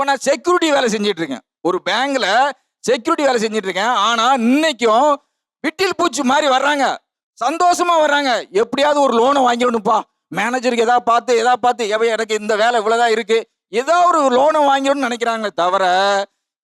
இப்போ நான் செக்யூரிட்டி வேலை செஞ்சுட்டு இருக்கேன் ஒரு பேங்க்ல செக்யூரிட்டி வேலை செஞ்சுட்டு இருக்கேன் ஆனா இன்னைக்கும் விட்டில் பூச்சி மாதிரி வர்றாங்க. சந்தோஷமா வர்றாங்க. எப்படியாவது ஒரு லோனை வாங்கிடணும்ப்பா மேனேஜருக்கு எதாவது பார்த்து எதாவது பார்த்து எவ எனக்கு இந்த வேலை இவ்வளவுதான் இருக்கு. ஏதோ ஒரு லோனை வாங்கிடணும்னு நினைக்கிறாங்களே தவிர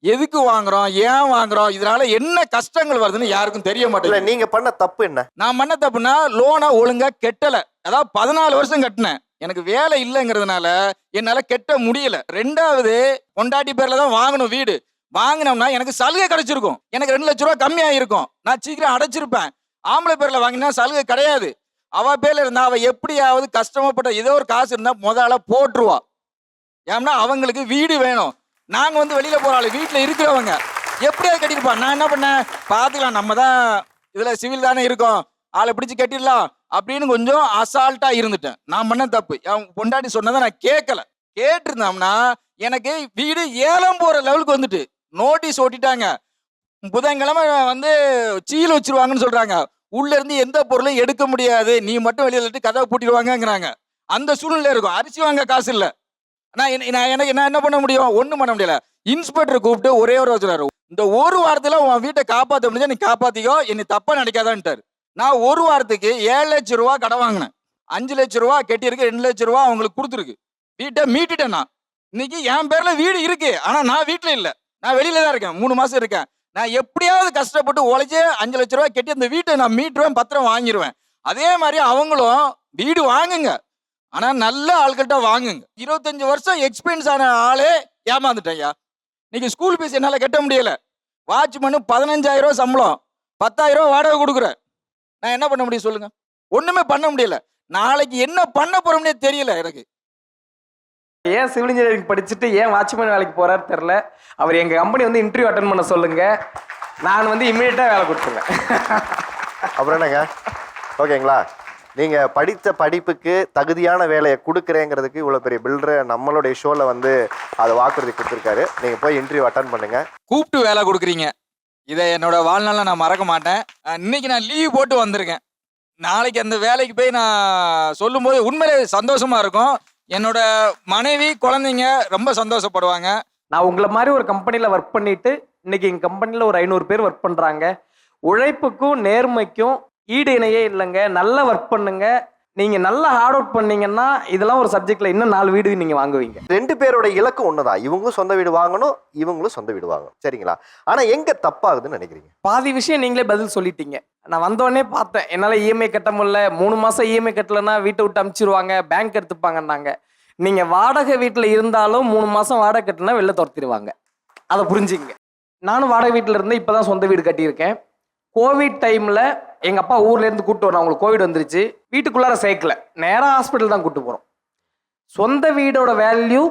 எதுக்கு வாங்குறோம்? ஏன் வாங்குறோம்? இதனால என்ன கஷ்டங்கள் வருதுன்னு யாருக்கும் தெரிய மாட்டேங்குது. நீங்க பண்ண தப்பு என்ன? நான் பண்ண தப்புனா லோனை ஒழுங்கா கெட்டல. அதாவது பதினாலு வருஷம் கட்டினேன். எனக்கு வேலை இல்லைங்கிறதுனால என்னால கெட்ட முடியல. ரெண்டாவது பொண்டாட்டி பேர்ல தான் வாங்கணும் வீடு. வாங்கினோம்னா எனக்கு சலுகை கிடைச்சிருக்கும். எனக்கு ரெண்டு லட்ச ரூபா கம்மியாக இருக்கும் நான் சீக்கிரம் அடைச்சிருப்பேன். ஆம்பளை பேர்ல வாங்கினா சலுகை கிடையாது. அவ பேர்ல இருந்தா அவ எப்படியாவது கஷ்டமப்பட்ட ஏதோ ஒரு காசு இருந்தா முதல்ல போட்டுருவா. ஏன்னா அவங்களுக்கு வீடு வேணும். நாங்க வந்து வெளியில போகிற ஆளு வீட்டுல இருக்கிறவங்க. எப்படியாவது கட்டிருப்பா நான் என்ன பண்ணேன்? பாத்துக்கலாம் நம்ம தான் இதுல சிவில் தானே இருக்கோம். ஆளை பிடிச்சு கட்டிடலாம். அப்படின்னு கொஞ்சம் அசால்ட்டா இருந்துட்டேன். நான் பண்ண தப்பு. அவன் பொண்டாட்டி சொன்னதை நான் கேட்கல. கேட்டிருந்தோம்னா எனக்கு வீடு ஏலம் போற லெவலுக்கு வந்துட்டு. நோட்டீஸ் ஓட்டிட்டாங்க புதன்கிழமை வந்து சீல் வச்சிருவாங்கன்னு சொல்றாங்க. உள்ள இருந்து எந்த பொருளும் எடுக்க முடியாது. நீ மட்டும் வெளியில கதவை பூட்டிடுவாங்கங்கிறாங்க. அந்த சூழ்நிலை இருக்கும். அரிசி வாங்க காசு இல்ல. நான் என்ன- நான் எனக்கு நான் என்ன பண்ண முடியும்? ஒண்ணும் பண்ண முடியல. இன்ஸ்பெக்டர் கூப்பிட்டு ஒரே ஒரு வச்சுறாரு இந்த ஒரு வாரத்துல உன் வீட்டை காப்பாத்த முடிஞ்சா நீ காப்பாத்திக்கோ. என்னை தப்பா நினைக்காதான்ட்டாரு. நான் ஒரு வாரத்துக்கு ஏழு லட்சம் ரூபா கடை வாங்கினேன். அஞ்சு லட்சம் ரூபா கெட்டியிருக்கு ரெண்டு லட்சம் ரூபா அவங்களுக்கு கொடுத்துருக்கு. வீட்டை மீட்டுட்டேன் நான். இன்னைக்கு என் பேர்ல வீடு இருக்கு ஆனா நான் வீட்டுல இல்லை. நான் வெளியில தான் இருக்கேன் மூணு மாசம் இருக்கேன். நான் எப்படியாவது கஷ்டப்பட்டு உழைச்சி அஞ்சு லட்ச ரூபா கெட்டி அந்த வீட்டை நான் மீட்டுருவேன் பத்திரம் வாங்கிடுவேன் அதே மாதிரி அவங்களும் வீடு வாங்குங்க. ஆனா நல்ல ஆள்கிட்ட வாங்குங்க. இருபத்தஞ்சு வருஷம் எக்ஸ்பீரியன்ஸ் ஆன ஆளே ஏமாந்துட்டேன் ஐயா இன்னைக்கு ஸ்கூல் ஃபீஸ் என்னால் கட்ட முடியல. வாட்ச்மேனு பதினஞ்சாயிரம் ரூபா சம்பளம் பத்தாயிரம் ரூபா வாடகை கொடுக்குறேன். நான் என்ன பண்ண முடியும் சொல்லுங்க? ஒண்ணுமே பண்ண முடியல. நாளைக்கு என்ன பண்ண போறோம்னே தெரியல எனக்கு. ஏன் சிவில் இன்ஜினியரிங் படிச்சுட்டு ஏன் வாட்ச்மேன் வேலைக்கு போறாரு தெரில அவர் எங்க கம்பெனி வந்து இன்டர்வியூ அட்டன் பண்ண சொல்லுங்க. நான் வந்து இமீடியட்டா வேலை கொடுத்துருவேன். அப்புறம் என்னங்க? ஓகேங்களா? நீங்க படித்த படிப்புக்கு தகுதியான வேலையை கொடுக்குறேங்கிறதுக்கு இவ்வளவு பெரிய பில்டர் நம்மளுடைய ஷோல வந்து அதை வாக்குறுதி கொடுத்துருக்காரு. நீங்க போய் இன்டர்வியூ அட்டன் பண்ணுங்க. கூப்பிட்டு வேலை கொடுக்குறீங்க. இதை என்னோட வாழ்நாளில் நான் மறக்க மாட்டேன். இன்னைக்கு நான் லீவ் போட்டு வந்திருக்கேன். நாளைக்கு அந்த வேலைக்கு போய் நான் சொல்லும்போது உண்மையிலே சந்தோஷமா இருக்கும். என்னோட மனைவி குழந்தைங்க ரொம்ப சந்தோஷப்படுவாங்க. நான் உங்களை மாதிரி ஒரு கம்பெனியில் ஒர்க் பண்ணிட்டு இன்னைக்கு எங்கள் கம்பெனியில் ஒரு ஐநூறு பேர் ஒர்க் பண்ணுறாங்க உழைப்புக்கும் நேர்மைக்கும் ஈடு இணையே இல்லைங்க. நல்லா ஒர்க் பண்ணுங்க. நீங்கள் நல்லா ஹார்ட் அவுட் பண்ணீங்கன்னா இதெல்லாம் ஒரு சப்ஜெக்டில் இன்னும் நாலு வீடு நீங்கள் வாங்குவீங்க. ரெண்டு பேரோட இலக்கு ஒண்ணுதான் இவங்களும் சொந்த வீடு வாங்கணும் இவங்களும் சொந்த வீடு வாங்கணும். சரிங்களா? ஆனா எங்க தப்பாகுதுன்னு நினைக்கிறீங்க? பாதி விஷயம் நீங்களே பதில் சொல்லிட்டீங்க. நான் வந்தோடனே பார்த்தேன். என்னால் இஎம்ஐ கட்ட முடியல. மூணு மாதம் இஎம்ஐ கட்டலைன்னா வீட்டை விட்டு அமுச்சிருவாங்க. பேங்க் எடுத்துப்பாங்கன்னாங்க. நீங்கள் வாடகை வீட்டில் இருந்தாலும் மூணு மாதம் வாடகை கட்டினா வெளில துரத்திடுவாங்க. அதை புரிஞ்சுங்க நானும் வாடகை வீட்டில் இருந்து இப்போ தான் சொந்த வீடு கட்டியிருக்கேன். கோவிட் டைமில் எங்கள் அப்பா ஊர்லேருந்து கூப்பிட்டு வரணும் அவங்களுக்கு கோவிட் வந்துருச்சு. வீட்டுக்குள்ளார சேர்க்கல. நேராக ஹாஸ்பிட்டல் தான் கூப்பிட்டு போகிறோம் சொந்த வீடோட வேல்யூ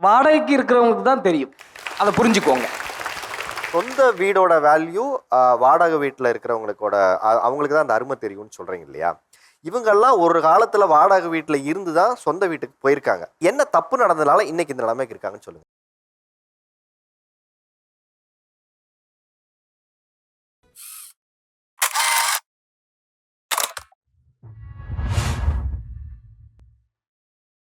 வாடகைக்கு இருக்கிறவங்களுக்கு தான் தெரியும். அதை புரிஞ்சுக்கோங்க. சொந்த வீடோட வேல்யூ வாடகை வீட்டில் இருக்கிறவங்களுக்கோட அவங்களுக்கு தான் அந்த அருமை தெரியும்னு சொல்கிறீங்க இல்லையா? இவங்கெல்லாம் ஒரு காலத்தில் வாடகை வீட்டில் இருந்து தான் சொந்த வீட்டுக்கு போயிருக்காங்க. என்ன தப்பு நடந்ததுனால இன்னைக்கு இந்த நிலைமைக்கு இருக்காங்கன்னு சொல்லுங்கள்